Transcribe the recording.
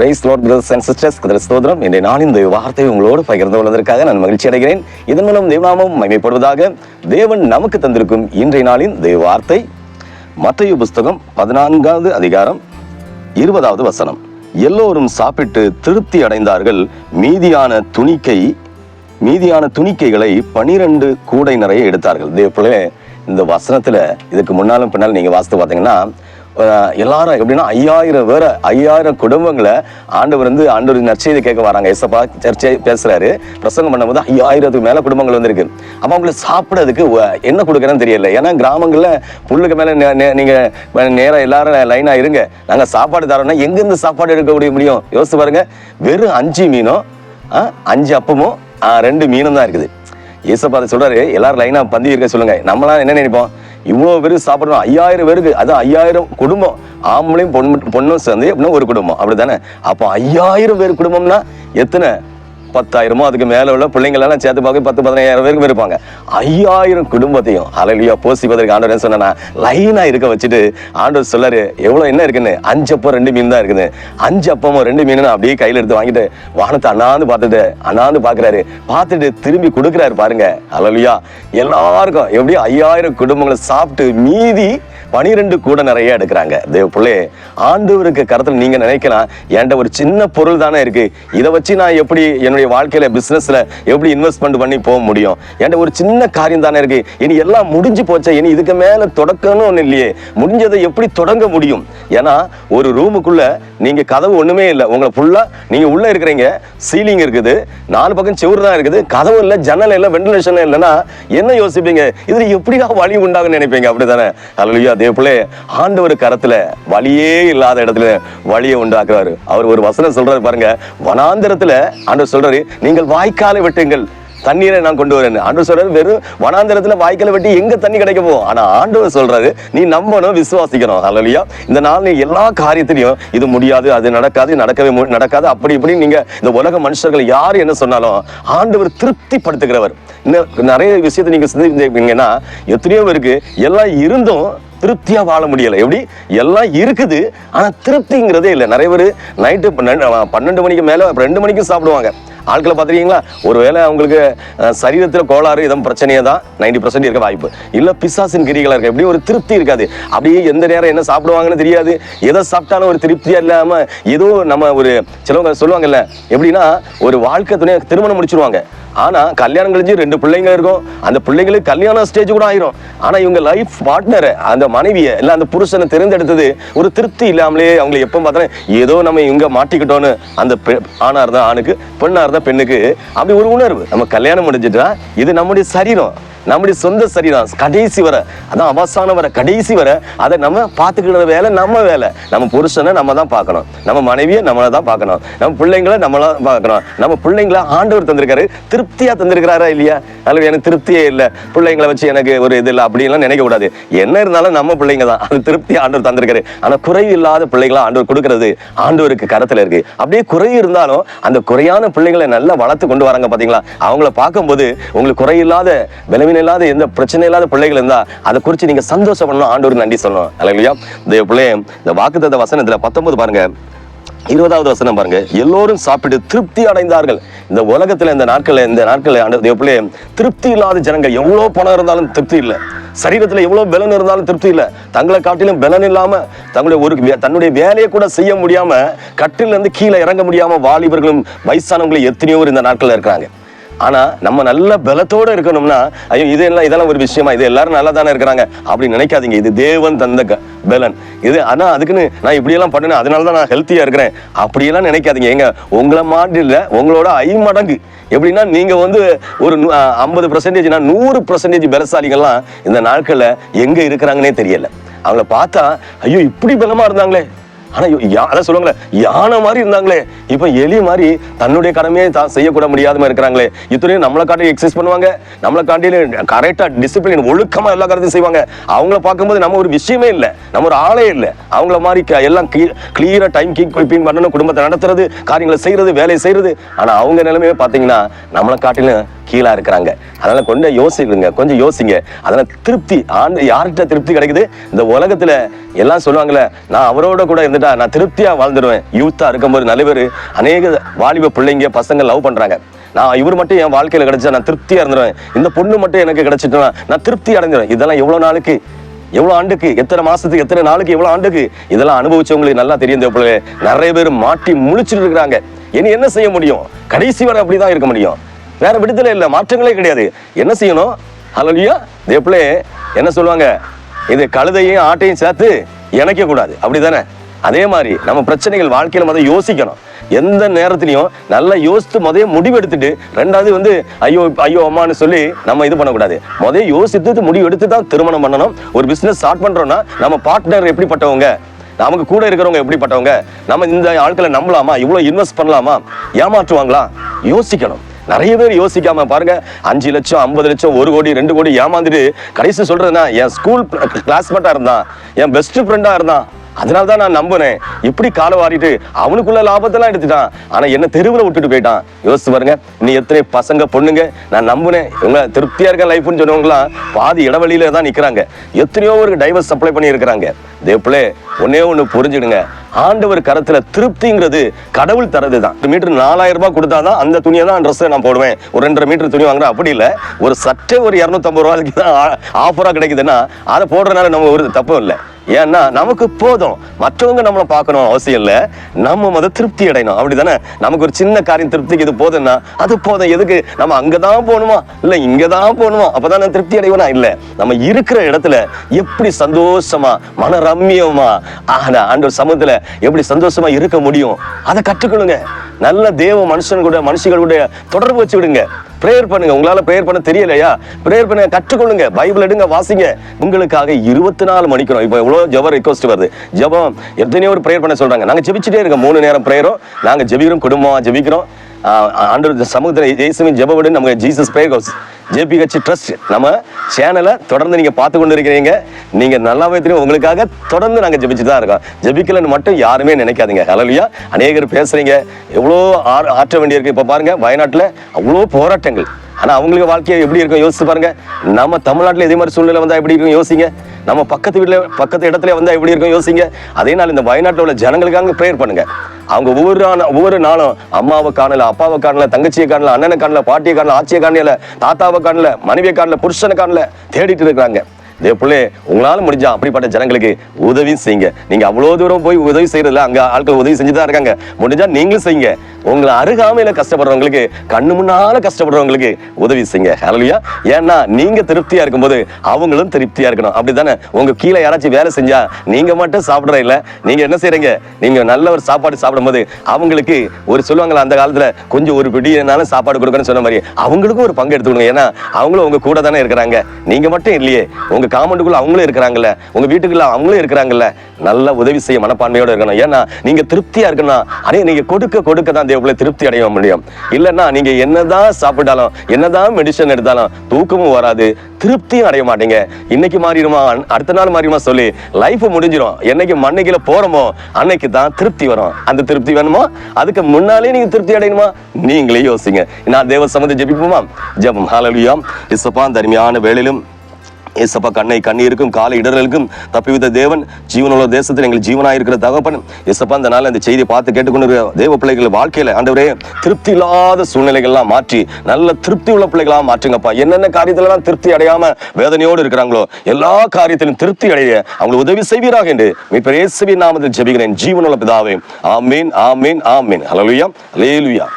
Praise Lord brothers and sisters கதிர இன்றைய நாளின் இந்த வார்த்தை உங்களோடு பகிர்ந்து கொள்வதற்காக நான் மகிழ்ச்சி அடைகிறேன். இதன் மூலம் தேவநாமம் மகிமைப்படுவதாக தேவன் நமக்கு தந்திருக்கும் இன்றைய நாளின் தேவ வார்த்தை. மத்திய புஸ்தகம் பதினான்காவது அதிகாரம் இருபதாவது வசனம். எல்லோரும் சாப்பிட்டு திருப்தி அடைந்தார்கள். மீதியான துணிக்கை மீதியான துணிக்கைகளை பனிரெண்டு கூடை நிறைய எடுத்தார்கள் தேவ இந்த வசனத்துல இதுக்கு முன்னாலும் பின்னாலும் நீங்க வாசித்து பார்த்தீங்கன்னா எல்லாரும் எப்படின்னா ஐயாயிரம் பேரை ஐயாயிரம் குடும்பங்களை ஆண்டவர் வந்து ஆண்டவர் நற்செய்தி கேட்க வராங்க. எஸ்எப்பா சர்ச்சை பேசுறாரு. பிரசங்கம் பண்ணும்போது ஐயாயிரத்துக்கு மேல குடும்பங்கள் வந்திருக்கு. அப்ப அவங்களுக்கு சாப்பிடறதுக்கு வ- என்ன கொடுக்குறேன்னு தெரியல. ஏன்னா கிராமங்களில் புல்லுக்கு மேல நே- நே- நீங்க நேரம் எல்லாரும் லைனா இருங்க. நாங்க சாப்பாடு தரோம்னா எங்கேருந்து சாப்பாடு எடுக்க முடியும் யோசிச்சு பாருங்க. வெறும் அஞ்சு மீனும் ஆ, அஞ்சு அப்பமும் ரெண்டு மீனும் தான் இருக்குது. ஏசப்பா அதை சொல்றாரு. எல்லாரும் லைனா பந்தி இருக்க சொல்லுங்க. நம்மளாம் என்ன நினைப்போம்? இவ்வளோ பேருக்கு சாப்பிட்றோம். ஐயாயிரம் பேருக்கு அது ஐயாயிரம் குடும்பம். ஆம்பளையும் பொண்ணு பொண்ணும் சேர்ந்து அப்படின்னா ஒரு குடும்பம். அப்படி தானே அப்போ ஐயாயிரம் பேர் குடும்பம்னா எத்தனை? பத்தாயிரமோ அதுக்கு மேலே உள்ள பிள்ளைங்களெல்லாம் சேர்த்து பார்க்க பத்து பதினாயிரம் பேருக்கும் இருப்பாங்க. ஐயாயிரம் குடும்பத்தையும் அலையிலையோ போசிப்பதற்கு ஆண்டவர் என்ன சொன்னா லைனாக இருக்க வச்சுட்டு ஆண்டவர் சொல்லாரு எவ்வளோ என்ன இருக்குன்னு? அஞ்சு அப்போ ரெண்டு மீன் தான் இருக்குது. அஞ்சு அப்பமோ ரெண்டு மீன் அப்படியே கையில் எடுத்து வாங்கிட்டு வானத்தை அண்ணாந்து பார்த்துட்டு அண்ணாந்து பார்க்குறாரு. பார்த்துட்டு திரும்பி கொடுக்குறாரு பாருங்க. அலலியா எல்லாருக்கும் எப்படியும் ஐயாயிரம் குடும்பங்களை சாப்பிட்டு மீதி பனிரெண்டு கூட நிறைய எடுக்கிறாங்க. தேவ பிள்ளை ஆண்டவருக்கு கருத்துல நீங்க நினைக்கலாம் என்கிட்ட ஒரு சின்ன பொருள் தானே இருக்கு. இதை வச்சு நான் எப்படி என்னுடைய வாழ்க்கையில பிசினஸ்ல எப்படி இன்வெஸ்ட்மெண்ட் பண்ணி போக முடியும்? என்கிட்ட ஒரு சின்ன காரியம் தானே இருக்கு. இனி எல்லாம் முடிஞ்சு போச்சே? இனி இதுக்கு மேல தொடக்கம்னு ஒன்று இல்லையே. முடிஞ்சதை எப்படி தொடங்க முடியும்? ஏன்னா ஒரு ரூமுக்குள்ள நீங்க கதவு ஒண்ணுமே இல்லை. உங்களை ஃபுல்லா நீங்க உள்ள இருக்கிறீங்க. சீலிங் இருக்குது. நாலு பக்கம் செவ்வறு தான் இருக்குது. கதவு இல்லை ஜன்னல் இல்லை வென்டிலேஷன் இல்லைன்னா என்ன யோசிப்பீங்க? இதுல எப்படிடா வழி உண்டாகும்னு நினைப்பீங்க? அப்படிதானே அல்லையா அதே போல ஆண்டவர் கரத்துல வழியே இல்லாத இடத்துல வழியை உண்டாக்குறாரு. அவர் ஒரு வசனம் சொல்றாரு பாருங்க. வனாந்தரத்துல ஆண்டவர் சொல்றாரு நீங்கள் வாய்க்காலை வெட்டுங்கள் தண்ணீரை நான் கொண்டு வரேன் ஆண்டவர் சொல்றாரு வெறும் வனாந்தரத்துல வாய்க்கால வெட்டி எங்க தண்ணி கிடைக்க போகும்? ஆனா ஆண்டவர் சொல்றாரு நீ நம்பணும் விசுவாசிக்கணும். அல்லையா இந்த நாள் நீ எல்லா காரியத்திலையும் இது முடியாது அது நடக்காது நடக்கவே மு- நடக்காது. அப்படி இப்படி நீங்க இந்த உலக மனுஷர்கள் யார் என்ன சொன்னாலும் ஆண்டவர் திருப்திப்படுத்துகிறவர். இன்னும் நிறைய விஷயத்தை நீங்க சிந்திப்பீங்கன்னா எத்தனையோ பேருக்கு எல்லாம் இருந்தும் திருப்தியா வாழ முடியல. எப்படி? எல்லாம் இருக்குது ஆனா திருப்திங்கிறதே இல்லை. நிறைய பேர் நைட்டு பன்னெண்டு மணிக்கு மேல ரெண்டு மணிக்கு சாப்பிடுவாங்க. ஆட்களை பார்த்துருக்கீங்களா? ஒருவேளை அவங்களுக்கு சரீரத்தில் கோளாறு இதம் பிரச்சனையே தான். நைன்டி பர்சன்ட் இருக்க வாய்ப்பு. இல்லை பிசாசின் கிரிகளாக இருக்க எப்படி ஒரு திருப்தி இருக்காது. அப்படியே எந்த நேரம் என்ன சாப்பிடுவாங்கன்னு தெரியாது. எதை சாப்பிட்டாலும் ஒரு திருப்தியாக இல்லாமல் ஏதோ நம்ம ஒரு சிலவங்க சொல்லுவாங்கல்ல எப்படின்னா ஒரு வாழ்க்கை துணையை திருமணம் முடிச்சிருவாங்க. ஆனால் கல்யாணம் கழிஞ்சு ரெண்டு பிள்ளைங்க இருக்கும். அந்த பிள்ளைங்களுக்கு கல்யாணம் ஸ்டேஜ் கூட ஆயிரும். ஆனால் இவங்க லைஃப் பார்ட்னரை அந்த மனைவியை இல்லை அந்த புருஷனை தேர்ந்தெடுத்தது ஒரு திருப்தி இல்லாமலே அவங்களை எப்போ பார்த்தாலும் ஏதோ நம்ம இவங்க மாட்டிக்கிட்டோன்னு அந்த பெ- இருந்தால் ஆணுக்கு ஆணுக்கு பெண்ணுக்கு அப்படி ஒரு உணர்வு. நம்ம கல்யாணம் முடிஞ்சிட்டா இது நம்முடைய சரீரம். நம்முடைய சொந்த சரிதான். கடைசி வரை. அதான் அவசானம் வரை. கடைசி வரை. அதை நம்ம பார்த்துக்கிற வேலை நம்ம வேலை. நம்ம புருஷனை நம்ம தான் பார்க்கணும். நம்ம மனைவியை நம்மளை தான் பார்க்கணும். நம்ம பிள்ளைங்களை நம்மளா பார்க்கணும். நம்ம பிள்ளைங்களை ஆண்டவர் தந்திருக்காரு. திருப்தியா தந்திருக்கிறாரா இல்லையா? அல்லது எனக்கு திருப்தியே இல்லை. பிள்ளைங்களை வச்சு எனக்கு ஒரு இது இல்லை அப்படின்லாம் நினைக்க கூடாது என்ன இருந்தாலும் நம்ம பிள்ளைங்க தான். அது திருப்தி ஆண்டவர் தந்திருக்காரு. ஆனால் குறைவு இல்லாத பிள்ளைங்களா ஆண்டவர் கொடுக்கறது ஆண்டவருக்கு கரத்தில் இருக்கு. அப்படியே குறை இருந்தாலும் அந்த குறையான பிள்ளைங்களை நல்லா வளர்த்து கொண்டு வராங்க பாத்தீங்களா? அவங்கள பார்க்கும்போது உங்களுக்கு குறையில்லாத பலவீனம் இல்லாத எந்த பிரச்சனை இல்லாத பிள்ளைகள் இருந்தா அதை குறித்து நீங்க சந்தோஷப்படணும். ஆண்டவருக்கு நன்றி சொல்லணும். இல்லையா இந்த பிள்ளைய இந்த வாக்குத்தத்த வசனத்துல பத்தொன்பது பாருங்க. இருபதாவது வசனம் பாருங்க. எல்லோரும் சாப்பிட்டு திருப்தி அடைந்தார்கள். இந்த உலகத்துல இந்த நாட்கள்ல இந்த நாட்கள்ல ஆண்டு திருப்தி இல்லாத ஜனங்கள் எவ்வளவு பணம் இருந்தாலும் திருப்தி இல்லை. சரீரத்துல எவ்வளவு பலன் இருந்தாலும் திருப்தி இல்லை. தங்களை காட்டிலும் பலன் இல்லாம தங்களுடைய ஒரு வே- தன்னுடைய வேலையை கூட செய்ய முடியாம கட்டில இருந்து கீழே இறங்க முடியாம வாலிபர்களும் வயசானவங்களும் எத்தனையோ இந்த நாட்கள்ல இருக்கிறாங்க. ஆனா நம்ம நல்ல பலத்தோட இருக்கணும்னா ஐயோ இது எல்லாம் இதெல்லாம் ஒரு விஷயமா இது எல்லாரும் நல்லா தானே இருக்கிறாங்க அப்படி நினைக்காதீங்க. இது தேவன் தந்த பலன். இது ஆனா அதுக்குன்னு நான் இப்படியெல்லாம் பண்ணினேன் அதனால தான் நான் ஹெல்த்தியா இருக்கிறேன். அப்படியெல்லாம் நினைக்காதீங்க. எங்க உங்களை மாட்டில் உங்களோட ஐமடங்கு. எப்படின்னா நீங்க வந்து ஒரு ஐம்பது பர்சன்டேஜ்னா நூறு பர்சன்டேஜ் பலசாலிகள்லாம் இந்த நாட்களில் எங்க இருக்கிறாங்கன்னே தெரியல. அவங்கள பார்த்தா ஐயோ இப்படி பலமா இருந்தாங்களே. ஆனா யோ- அதான் சொல்லுவாங்களே யானை மாதிரி இருந்தாங்களே இப்போ எலி மாதிரி தன்னுடைய கடமையை தான் செய்யக்கூட முடியாதமா இருக்கிறாங்களே இத்தனையும் நம்மளை காட்டி எக்ஸசைஸ் பண்ணுவாங்க நம்மளை காட்டில கரெக்டா டிசிப்ளின் ஒழுக்கமா எல்லா காரியத்தையும் செய்வாங்க. அவங்கள பார்க்கும்போது நம்ம ஒரு விஷயமே இல்லை நம்ம ஒரு ஆளே இல்லை. அவங்கள மாதிரி க- எல்லாம் கிளியரா டைம் கீப் கீப்பிங் பண்ணணும் குடும்பத்தை நடத்துறது காரியங்களை செய்யறது வேலையை செய்யறது ஆனா அவங்க நிலைமையை பார்த்தீங்கன்னா நம்மளை காட்டிலும் கீழா இருக்கிறாங்க. அதனால கொஞ்சம் யோசிக்குங்க கொஞ்சம் யோசிங்க. அதனால திருப்தி ஆண்டு யார்கிட்ட திருப்தி கிடைக்குது? இந்த உலகத்துல எல்லாம் சொல்லுவாங்கல்ல நான் அவரோட கூட இருந்துட்டா நான் திருப்தியா வாழ்ந்துடுவேன் யூத்தாக இருக்கும்போது நல்ல பேர் அநேக வாலிப பிள்ளைங்க பசங்க லவ் பண்றாங்க. நான் இவர் மட்டும் என் வாழ்க்கையில கிடைச்சா நான் திருப்தியாக இருந்துடுவேன் இந்த பொண்ணு மட்டும் எனக்கு கிடைச்சிட்டா நான் திருப்தி அடைஞ்சிருவேன். இதெல்லாம் எவ்வளவு நாளுக்கு? எவ்வளோ ஆண்டுக்கு? எத்தனை மாசத்துக்கு? எத்தனை நாளுக்கு? எவ்வளோ ஆண்டுக்கு? இதெல்லாம் அனுபவிச்சவங்களுக்கு நல்லா தெரியும் தேவப்பிள்ளை நிறைய பேர் மாட்டி முழிச்சிட்டு இருக்கிறாங்க. இனி என்ன செய்ய முடியும்? கடைசி வரை அப்படிதான் இருக்க முடியும். வேற விடுதலை இல்லை மாற்றங்களே கிடையாது. என்ன செய்யணும்? ஹலோ ஹலோலியா தேவப்பிள்ளை என்ன சொல்லுவாங்க? இது கழுதையும் ஆட்டையும் சேர்த்து இணைக்க கூடாது. அப்படிதானே? அதே மாதிரி நம்ம பிரச்சனைகள் வாழ்க்கையில மொதல் யோசிக்கணும். எந்த நேரத்திலையும் நல்லா யோசித்து முதல்ல முடிவெடுத்துட்டு ரெண்டாவது வந்து ஐயோ ஐயோ அம்மான்னு சொல்லி நம்ம இது பண்ணக்கூடாது. முதல்ல யோசித்து முடிவு எடுத்து தான் திருமணம் பண்ணணும். ஒரு பிஸ்னஸ் ஸ்டார்ட் பண்றோம்னா நம்ம பார்ட்னர் எப்படிப்பட்டவங்க? நமக்கு கூட இருக்கிறவங்க எப்படிப்பட்டவங்க? நம்ம இந்த ஆட்களை நம்பலாமா? இவ்வளோ இன்வெஸ்ட் பண்ணலாமா? ஏமாற்றுவாங்களா? யோசிக்கணும். நிறைய பேர் யோசிக்காம பாருங்க. அஞ்சு லட்சம் ஐம்பது லட்சம் ஒரு கோடி ரெண்டு கோடி ஏமாந்துட்டு கடைசி சொல்றதுன்னா என் ஸ்கூல் கிளாஸ்மேட்டா இருந்தான். என் பெஸ்ட் ஃப்ரெண்டா இருந்தான். அதனால தான் நான் நம்பினேன். இப்படி காலை வாரிட்டு அவனுக்குள்ள லாபத்தெல்லாம் எடுத்துட்டான். ஆனா என்ன தெருவில் விட்டுட்டு போயிட்டான். யோசிச்சு பாருங்க. நீ எத்தனை பசங்க பொண்ணுங்க நான் நம்பினேன். இவங்க திருப்தியா இருக்க லைஃப்னு சொன்னவங்களாம் பாதி இடைவெளியில தான் நிக்கிறாங்க. எத்தனையோ ஒரு டைவர்ஸ் சப்ளை பண்ணி இருக்கிறாங்க தேப்பிளே ஒன்னே ஒன்று புரிஞ்சுடுங்க ஆண்டவர் கரத்துல திருப்திங்கிறது கடவுள் தரது தான் மீட்டர் நாலாயிரம் ரூபாய் கொடுத்தாதான் அந்த துணியை தான் ட்ரெஸ் நான் போடுவேன். ஒரு ரெண்டரை மீட்டர் துணி வாங்குறேன் அப்படி இல்லை. ஒரு சட்டை ஒரு இரநூத்தம்பது ரூபாய்க்கு தான் ஆஃபராக கிடைக்குதுன்னா அதை போடுறதுனால நம்ம ஒரு தப்பும் இல்லை. ஏன்னா நமக்கு போதும். மற்றவங்க நம்மளை பார்க்கணும் அவசியம் இல்லை. நம்ம முத திருப்தி அடையணும். அப்படிதானே? நமக்கு ஒரு சின்ன காரியம் திருப்திக்கு இது போதும்னா அது போதும். எதுக்கு? நம்ம அங்கதான் போகணுமா? இல்ல இங்கதான் போகணுமா? அப்பதான் நான் திருப்தி அடைவனா இல்ல. நம்ம இருக்கிற இடத்துல எப்படி சந்தோஷமா மன ரம்மியமா ஆனா ஆண்டவர் சமூகத்துல எப்படி சந்தோஷமா இருக்க முடியும்? அதை கற்றுக்கணுங்க நல்ல தேவ மனுஷன் கூட மனுஷங்களுடைய தொடர்பு வச்சு விடுங்க. ப்ரேயர் பண்ணுங்க. உங்களால ப்ரேயர் பண்ண தெரியலையா? ப்ரேயர் பண்ண கற்றுக்கொள்ளுங்க. பைபிள் எடுங்க வாசிங்க. உங்களுக்காக இருபத்தி நாலு மணிக்கணும் இப்போ எவ்வளோ ஜெபம் ரிக்வஸ்ட் வருது. ஜெபம் எத்தனையோ ஒரு ப்ரேயர் பண்ண சொல்றாங்க. நாங்க ஜெபிச்சுட்டே இருக்கோம். மூணு நேரம் ப்ரேயரும் நாங்கள் ஜெபிக்கிறோம். குடும்பமா ஜெபிக்கிறோம். ஆண்டு சமூகத்தில் ஜெய்சமின் ஜெபவுடன் நம்ம Jesus பேகோஸ் J P J P H trust நம்ம சேனலை தொடர்ந்து நீங்கள் பார்த்து கொண்டு இருக்கிறீங்க நீங்கள் நல்லாவே தெரியும் உங்களுக்காக தொடர்ந்து நாங்கள் ஜெபிச்சுட்டு தான் இருக்கோம். ஜெபிக்கலன்னு மட்டும் யாருமே நினைக்காதீங்க. ஹலலியா அநேகர் பேசுகிறீங்க எவ்வளோ ஆ- ஆற்ற வேண்டியிருக்கு. இப்போ பாருங்கள் வயநாட்டில் அவ்வளோ போராட்டங்கள். ஆனால் அவங்களுக்கு வாழ்க்கையை எப்படி இருக்கும்? யோசிச்சு பாருங்கள் நம்ம தமிழ்நாட்டில் இதே மாதிரி சூழ்நிலை வந்தால் எப்படி இருக்கும்? யோசிங்க. நம்ம பக்கத்து வீட்டில் பக்கத்து இடத்துல வந்தால் எப்படி இருக்கும் யோசிங்க? அதே நாள் இந்த வயநாட்டில் உள்ள ஜனங்களுக்காக ப்ரேயர் பண்ணுங்க. அவங்க ஒவ்வொரு ஒவ்வொரு நாளும் அம்மாவை காணல அப்பாவை காணல தங்கச்சியை காணல அண்ணனை காணல பாட்டியை காணல ஆட்சியை காணல தாத்தாவை காணல மனைவியை காணல புருஷனை காணல தேடிட்டு இருக்கிறாங்க. இதே பிள்ளை உங்களால முடிஞ்சா அப்படிப்பட்ட ஜனங்களுக்கு உதவி செய்யுங்க. நீங்க அவ்வளவு தூரம் போய் உதவி செய்யறதுல அங்க ஆட்கள் உதவி செஞ்சுதான் இருக்காங்க. முடிஞ்சா நீங்களும் செய்யுங்க. உங்களை அருகாமையில கஷ்டப்படுறவங்களுக்கு கண்ணு முன்னால கஷ்டப்படுறவங்களுக்கு உதவி செய்யுங்க. ஹலலியா ஏன்னா நீங்க திருப்தியா இருக்கும்போது அவங்களும் திருப்தியா இருக்கணும். அப்படிதானே உங்க கீழே யாராச்சும் வேலை செஞ்சா நீங்க மட்டும் சாப்பிடுற இல்ல. நீங்க என்ன செய்யறீங்க நீங்க நல்ல ஒரு சாப்பாடு சாப்பிடும்போது அவங்களுக்கு ஒரு சொல்லுவாங்களா அந்த காலத்துல கொஞ்சம் ஒரு பிடினாலும் சாப்பாடு கொடுக்கணும்னு சொன்ன மாதிரி அவங்களுக்கும் ஒரு பங்கு எடுத்துக்கணும். ஏன்னா அவங்களும் உங்க கூட தானே இருக்கிறாங்க. நீங்க மட்டும் இல்லையே உங்க காமௌண்டுக்குள்ள அவங்களும் இருக்கிறாங்கல்ல. உங்க வீட்டுக்குள்ள அவங்களும் இருக்கிறாங்கல்ல. நல்ல உதவி செய்ய மனப்பான்மையோட இருக்கணும். ஏன்னா நீங்க திருப்தியா இருக்கணும் அதே நீங்க கொடுக்க கொடுக்க தான் தேவங்களை திருப்தி அடைய முடியும். இல்லைன்னா நீங்க என்னதான் சாப்பிட்டாலும் என்னதான் மெடிசன் எடுத்தாலும் தூக்கமும் வராது திருப்தியும் அடைய மாட்டீங்க. இன்னைக்கு மாறிடுமா? அடுத்த நாள் மாறிடுமா சொல்லி லைஃப் முடிஞ்சிடும் என்னைக்கு மண்ணைக்கில போறோமோ அன்னைக்கு தான் திருப்தி வரும். அந்த திருப்தி வேணுமா? அதுக்கு முன்னாலே நீங்க திருப்தி அடையணுமா? நீங்களே யோசிங்க. நான் தேவ சம்மந்த ஜெபிப்போமா? ஜெபம். ஹalleluya இசப்பான் அந்த வேலையிலும் ஏசப்பா கண்ணை கண்ணீருக்கும் காலை இடர்களுக்கும் தப்பிவித்த தேவன் ஜீவனுள்ள தேசத்தில் எங்கள் ஜீவனாக இருக்கிற தகப்பன். ஏசப்பா இந்த நாள் அந்த செய்தியை பார்த்து கேட்டுக்கொண்டு தேவ பிள்ளைகள் வாழ்க்கையில ஆண்டவரே திருப்தி இல்லாத சூழ்நிலைகள்லாம் மாற்றி நல்ல திருப்தி உள்ள பிள்ளைகளா மாற்றுங்கப்பா. என்னென்ன காரியத்திலலாம் திருப்தி அடையாம வேதனையோடு இருக்கிறாங்களோ எல்லா காரியத்திலும் திருப்தி அடைய அவங்களுக்கு உதவி செய்வீராக என்று மீட்பர் இயேசுவின் நாமத்தில் ஜெபிக்கிறேன். ஜீவனுள்ள பிதாவே ஆமீன் ஆமீன் ஆமீன். ஹலலுயா லேலுயா